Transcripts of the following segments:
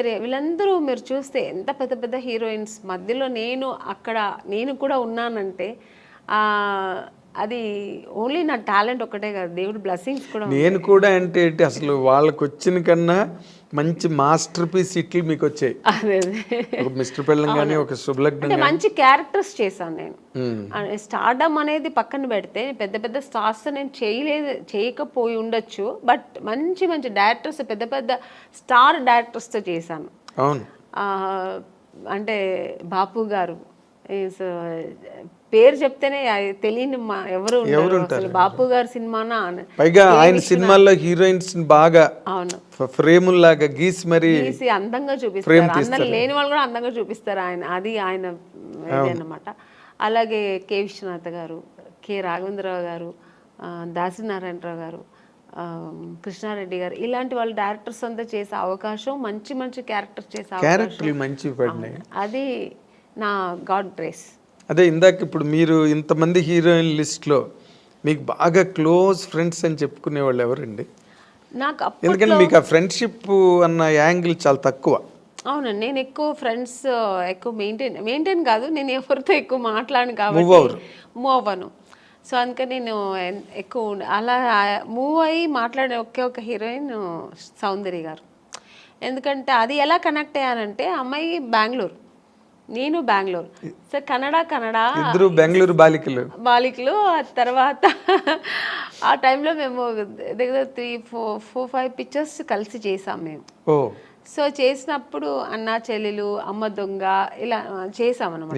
సరే వీళ్ళందరూ మీరు చూస్తే ఎంత పెద్ద పెద్ద హీరోయిన్స్ మధ్యలో నేను అక్కడ నేను కూడా ఉన్నానంటే అది ఓన్లీ నా టాలెంట్ ఒకటే కాదు దేవుడి బ్లెస్సింగ్స్ కూడా నేను కూడా అంటే అసలు వాళ్ళకి వచ్చిన కన్నా మంచి మాస్టర్ పీస్ ఇట్లు మీకు వచ్చాయి ఒక మిస్టర్ పెళ్ళం కానీ ఒక శుభలగ్నం మంచి క్యారెక్టర్స్ చేశాను నేను. స్టార్డమ్ అనేది పక్కన పెడితే పెద్ద పెద్ద స్టార్స్ నేను చేయలేదు చేయకపోయి ఉండొచ్చు బట్ మంచి మంచి డైరెక్టర్స్ పెద్ద పెద్ద స్టార్ డైరెక్టర్స్తో చేశాను. అవును. అంటే బాపు గారు పేరు చెప్తేనే తెలియని ఎవరు అసలు బాపు గారి సినిమానా. పైగా ఆయన సినిమాల్లో హీరోయిన్స్ బాగా అవును. ఫ్రేముల్లాగా గీసి మరి తీసి అందంగా చూపిస్తారు. అందం లేని వాళ్ళు కూడా అందంగా చూపిస్తారు ఆయన. అది ఆయన ఇది అన్నమాట. అలాగే కె. విశ్వనాథ్ గారు కె. రాఘవేంద్రరావు గారు ఆ, దాసినారాయణరావు గారు కృష్ణారెడ్డి గారు ఇలాంటి వాళ్ళు డైరెక్టర్స్ అంతా చేసే అవకాశం మంచి మంచి క్యారెక్టర్స్ చేసే అవకాశం. అది నా గాడ్ గ్రేస్ అదే ఇందాక ఇప్పుడు మీరు ఇంతమంది హీరోయిన్ లిస్ట్లో మీకు బాగా క్లోజ్ ఫ్రెండ్స్ అని చెప్పుకునే వాళ్ళు ఎవరండి? నాకు ఎందుకంటే మీకు ఆ ఫ్రెండ్షిప్ అన్న యాంగిల్ చాలా తక్కువ. అవునండి నేను ఎక్కువ ఫ్రెండ్స్ ఎక్కువ మెయింటైన్ మెయింటైన్ కాదు నేను ఎవరితో ఎక్కువ మాట్లాడను కాబట్టి. మూవ్ అవ్వను సో అందుకని నేను ఎక్కువ అలా మూవ్ అయ్యి మాట్లాడే ఒకే ఒక హీరోయిన్ సౌందర్య గారు. ఎందుకంటే అది ఎలా కనెక్ట్ అయ్యానంటే అమ్మాయి బెంగళూరు. నేను బెంగళూరు. సో కన్నడ కన్నడ ఇద్దరు బెంగళూరు బాలికలు. బాలికలు ఆ తర్వాత ఆ టైంలో మేము దగ్గర three four four five pictures కలిసి చేసాం మేము. ఓ. సో చేసినప్పుడు అన్న చెల్లెలు అమ్మ దొంగ ఇలా చేసామన్నమాట.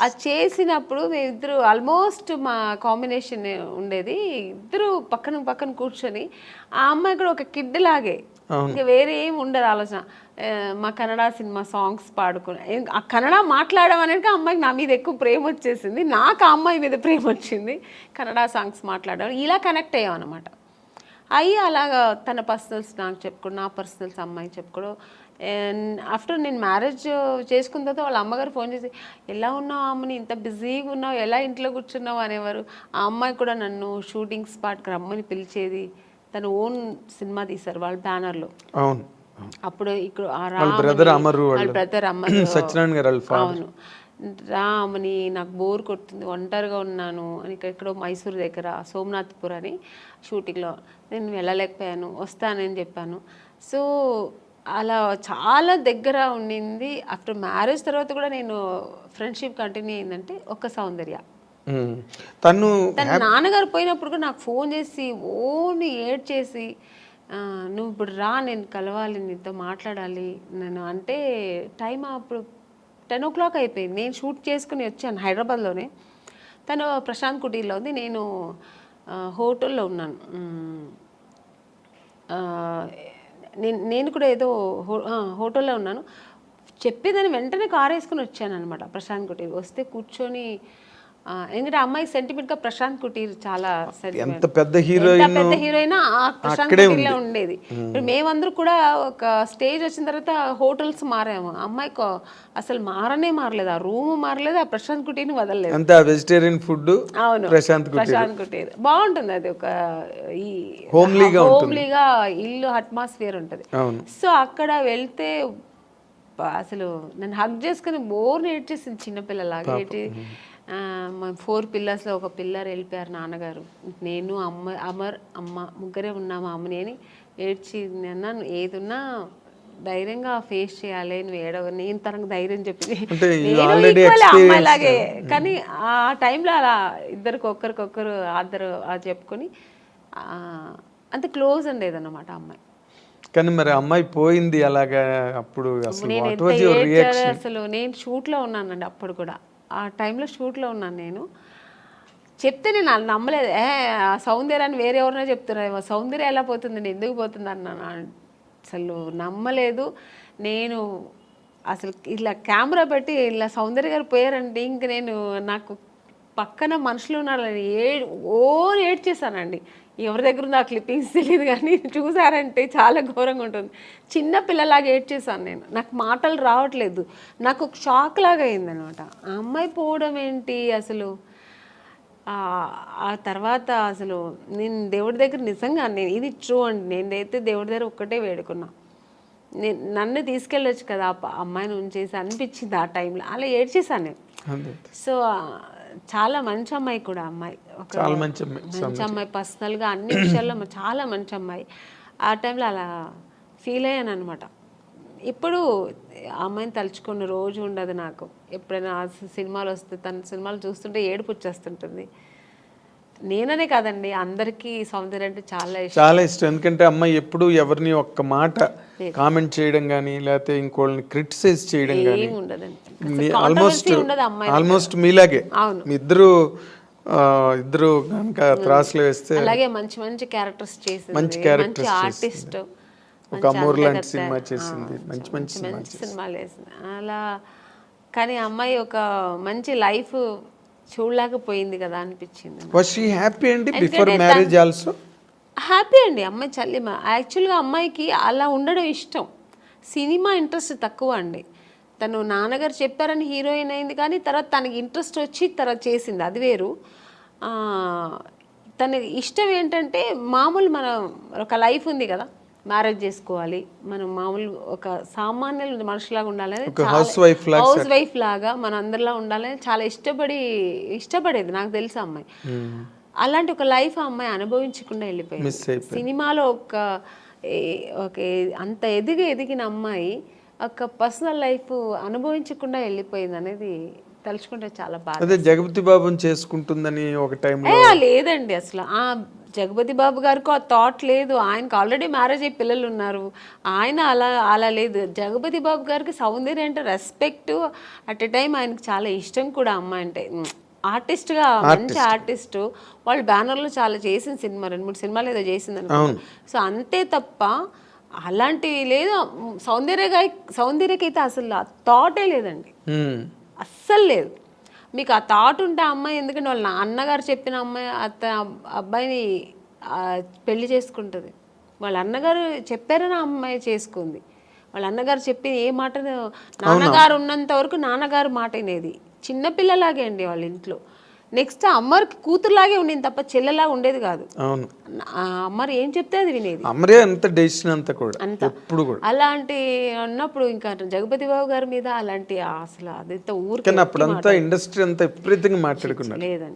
అది చేసినప్పుడు మేమిద్దరు ఆల్మోస్ట్ మా కాంబినేషన్ ఉండేది. ఇద్దరు పక్కన పక్కన కూర్చొని ఆ అమ్మాయి కూడా ఒక కిడ్ లాగే. ఇంకా వేరే ఏం ఉండదు ఆలోచన. ఆ, మా కన్నడ సినిమా సాంగ్స్ పాడుకుని. ఆ కన్నడ మాట్లాడడం అనేది ఆ అమ్మాయికి నా మీద ఎక్కువ ప్రేమ వచ్చేసింది. నాకు ఆ అమ్మాయి మీద ప్రేమ వచ్చింది. కన్నడ సాంగ్స్ మాట్లాడడం. ఇలా కనెక్ట్ అయ్యాం అనమాట అయ్యి అలాగా తన పర్సనల్స్ నాకు చెప్పుకోవడం నా పర్సనల్స్ అమ్మాయి చెప్పుకోవడం ఆఫ్టర్ నేను మ్యారేజ్ చేసుకున్న తర్వాత వాళ్ళ అమ్మగారు ఫోన్ చేసి ఎలా ఉన్నావు అమ్మని ఇంత బిజీగా ఉన్నావు? ఎలా ఇంట్లో కూర్చున్నావు? అనేవారు. ఆ అమ్మాయి కూడా నన్ను షూటింగ్ స్పాట్కి రమ్మని పిలిచేది తను ఓన్ సినిమా తీశారు వాళ్ళ బ్యానర్లో అవును. అప్పుడు ఇక్కడ ఆ వాళ్ళ బ్రదర్ అమరు వాళ్ళ. బ్రదర్ అమరు సత్యనారాయణ గారు. అవును. రామని నాకు బోర్ కొడుతుంది ఒంటరిగా ఉన్నాను అని ఇక్కడ ఎక్కడో మైసూర్ దగ్గర సోమనాథ్పూర్ అని షూటింగ్లో. నేను వెళ్ళలేకపోయాను వస్తానని చెప్పాను. సో అలా చాలా దగ్గర ఉండింది. ఆఫ్టర్ మ్యారేజ్ తర్వాత కూడా నేను ఫ్రెండ్షిప్ కంటిన్యూ అయిందంటే ఒక సౌందర్య. తను తన నాన్నగారు పోయినప్పుడు కూడా నాకు ఫోన్ చేసి ఓని ఏడ్ చేసి "ఆ, నువ్వు ఇప్పుడు రా నేను కలవాలి నీతో మాట్లాడాలి నేను అంటే టైం అప్పుడు టెన్ ఓ క్లాక్ అయిపోయింది. నేను షూట్ చేసుకుని వచ్చాను హైదరాబాద్లోనే. తను ప్రశాంత్ కుటీర్లో ఉంది. నేను హోటల్లో ఉన్నాను. నేను నేను కూడా ఏదో హో హోటల్లో ఉన్నాను. చెప్పేదాన్ని వెంటనే కార్ వేసుకుని వచ్చాను అనమాట ప్రశాంత్ కుటీర్. వస్తే కూర్చొని ఎందుకంటే అమ్మాయి సెంటిమెంట్గా ప్రశాంత్ కుటీర్ చాలా. ఎంత పెద్ద హీరోయిన్ పెద్ద హీరోయిన్ ఆ ప్రశాంత్ కుటీర్లో ఉండేది. ఇప్పుడు మేమందరూ కూడా ఒక స్టేజ్ వచ్చిన తర్వాత హోటల్స్ మారాము. అమ్మాయి అసలు మారనే మారలేదు. ఆ రూమ్ మారలేదు ఆ ప్రశాంత్ కుటీర్ని వదలలేదు. అంతే వెజిటేరియన్ ఫుడ్ అవును ప్రశాంత్ కుటీర్. ప్రశాంత్ కుటీర్. బాగుంటుంది అది ఒక ఈ Homelyగా హోమ్లీగా ఇల్లు అట్మాస్ఫియర్ ఉంటుంది. సో అక్కడ వెళ్తే అసలు నన్ను హగ్ చేసుకుని బోర్ ఏడ్చేసింది చిన్నపిల్లలాగా. ఫోర్ పిల్లర్స్లో ఒక పిల్లర్ వెళ్ళిపోయారు నాన్నగారు. నేను అమ్మ అమర్ అమ్మ ముగ్గురే ఉన్నాము అమ్మని అని ఏడ్చి అన్నాను ఏదున్నా ధైర్యంగా ఫేస్ చేయాలి నువ్వు ఏడవ నేను తనకు ధైర్యం చెప్పింది. అమ్మాయిలాగే కానీ ఆ టైంలో అలా ఇద్దరికి ఒక్కరికొక్కరు ఆద్దరు అది చెప్పుకొని అంత క్లోజ్ ఉండేది అన్నమాట అమ్మాయి. కానీ మరి అమ్మాయి పోయింది అలాగా అప్పుడు అసలు నేను షూట్లో ఉన్నానండి అప్పుడు కూడా. ఆ టైంలో షూట్లో ఉన్నాను నేను. చెప్తే నేను అలా నమ్మలేదు. ఏ ఆ సౌందర్యాన్ని వేరే ఎవరినో చెప్తున్నారు సౌందర్య ఎలా పోతుంది? నేను ఎందుకు పోతుంది అన్నాను. అసలు నమ్మలేదు. నేను అసలు ఇలా కెమెరా పెట్టి ఇలా సౌందర్య గారు పోయారంటే ఇంక నేను నాకు పక్కన మనుషులు ఉన్నారని ఏ ఓ ఏడ్చేసానండి ఎవరి దగ్గర ఉందో ఆ క్లిప్పింగ్స్ తెలియదు కానీ చూసారంటే చాలా ఘోరంగా ఉంటుంది. చిన్న పిల్లలాగా ఏడ్చేసాను నేను. నాకు మాటలు రావట్లేదు. నాకు ఒక షాక్ లాగా అయిందనమాట ఆ అమ్మాయి పోవడం ఏంటి అసలు? ఆ తర్వాత అసలు నేను దేవుడి దగ్గర నిజంగా నేను ఇది ట్రూ అండి. నేనైతే దేవుడి దగ్గర ఒక్కటే వేడుకున్నా. నే- నన్ను తీసుకెళ్ళొచ్చు కదా అమ్మాయిని ఉంచేసి అనిపించింది ఆ టైంలో అలా ఏడ్చేసాను నేను. సో చాలా మంచి అమ్మాయి కూడా అమ్మాయి. చాలా మంచి అమ్మాయి. మంచి అమ్మాయి పర్సనల్గా అన్ని విషయాల్లో చాలా మంచి అమ్మాయి. ఆ టైంలో అలా ఫీల్ అయ్యాను అనమాట ఇప్పుడు అమ్మాయిని తలుచుకున్న రోజు ఉండదు నాకు. ఎప్పుడైనా సినిమాలు వస్తే తన సినిమాలు చూస్తుంటే ఏడుపు వచ్చేస్తుంటుంది. నేననే కాదండి అందరికీ సౌందర్య అంటే చాలా ఇష్టం. చాలా ఇష్టం. ఎందుకంటే అమ్మాయి ఎప్పుడు ఎవరిని ఒక్క మాట కామెంట్ చేయడం కానీ లేకపోతే ఇంకోళ్ళని క్రిటిసైజ్ చేయడం కానీ ఆల్మోస్ట్ ఆల్మోస్ట్ మీలాగే. అవును. మీ ఇద్దరు ఇద్దరు కనుక త్రాసులు వేస్తే అలాగే మంచి మంచి క్యారెక్టర్స్ చేసింది. మంచి ఆర్టిస్ట్ ఒక అమూర్ లాంటి సినిమా చేసింది. మంచి మంచి సినిమా మంచి సినిమాలు వేసింది అలా కానీ అమ్మాయి ఒక మంచి లైఫ్ చూడలేకపోయింది కదా అనిపించింది. వాజ్ షీ హ్యాపీ అండి బిఫోర్ మ్యారేజ్ ఆల్సో హ్యాపీ అండి అమ్మాయి చల్లిమ యాక్చువల్గా అమ్మాయికి అలా ఉండడం ఇష్టం. సినిమా ఇంట్రెస్ట్ తక్కువ అండి. తను నాన్నగారు చెప్పారని హీరోయిన్ అయింది కానీ తర్వాత తనకి ఇంట్రెస్ట్ వచ్చి తర్వాత చేసింది. అది వేరు. తన ఇష్టం ఏంటంటే మామూలు మన ఒక లైఫ్ ఉంది కదా. మ్యారేజ్ చేసుకోవాలి. మనం మామూలు ఒక సామాన్య మనుషులాగా ఉండాలని wife లాగా హౌస్ వైఫ్ లాగా మన అందరిలా ఉండాలని చాలా ఇష్టపడి ఇష్టపడేది నాకు తెలుసు అమ్మాయి. అలాంటి ఒక లైఫ్ ఆ అమ్మాయి అనుభవించకుండా వెళ్ళిపోయింది. సినిమాలో ఒక అంత ఎదిగి ఎదిగిన అమ్మాయి ఒక పర్సనల్ లైఫ్ అనుభవించకుండా వెళ్ళిపోయింది అనేది తలుచుకుంటే చాలా బాధ. అదే జగపతి బాబుని చేసుకుంటుందని ఒక టైంలో ఏ లేదండి అసలు. ఆ జగపతి బాబు గారికి ఆ థాట్ లేదు. ఆయనకు ఆల్రెడీ మ్యారేజ్ అయ్యి పిల్లలు ఉన్నారు. ఆయన అలా అలా లేదు. జగపతి బాబు గారికి సౌందర్య అంటే రెస్పెక్ట్ అట్ ఎ టైం ఆయనకు చాలా ఇష్టం కూడా అమ్మాయి అంటే. ఆర్టిస్ట్గా మంచి ఆర్టిస్ట్. వాళ్ళు బ్యానర్లో చాలా చేసిన సినిమా రెండు మూడు సినిమాలు ఏదో చేసింది సో అంతే తప్ప అలాంటివి లేదు. సౌందర్య గారి సౌందర్యకైతే అసలు ఆ థాటే లేదండి. అస్సలు లేదు. మీకు ఆ థాట్ ఉంటే అమ్మాయి ఎందుకంటే వాళ్ళ నా- అన్నగారు చెప్పిన అమ్మాయి అత్త అబ్బాయిని పెళ్ళి చేసుకుంటుంది. వాళ్ళ అన్నగారు చెప్పారని ఆ అమ్మాయి చేసుకుంది. వాళ్ళ అన్నగారు చెప్పి ఏ మాట నాన్నగారు ఉన్నంత వరకు నాన్నగారు మాట వినేది. చిన్నపిల్లలాగే అండి వాళ్ళ ఇంట్లో. నెక్స్ట్ అమ్మకి కూతురులాగే ఉండేది తప్ప చెల్లెలాగా ఉండేది కాదు. అవును. అమ్మారు ఏం చెప్తే అది వినేది. అమరే అంత డెసిషన్ అంతా కూడా ఎప్పుడు కూడా. అలాంటి ఉన్నప్పుడు ఇంకా జగపతి బాబు గారి మీద అలాంటి అసలు అది ఊరికి అప్పుడంతా ఇండస్ట్రీ అంతా విపరీతంగా మాట్లాడుకున్నారు. లేదండి.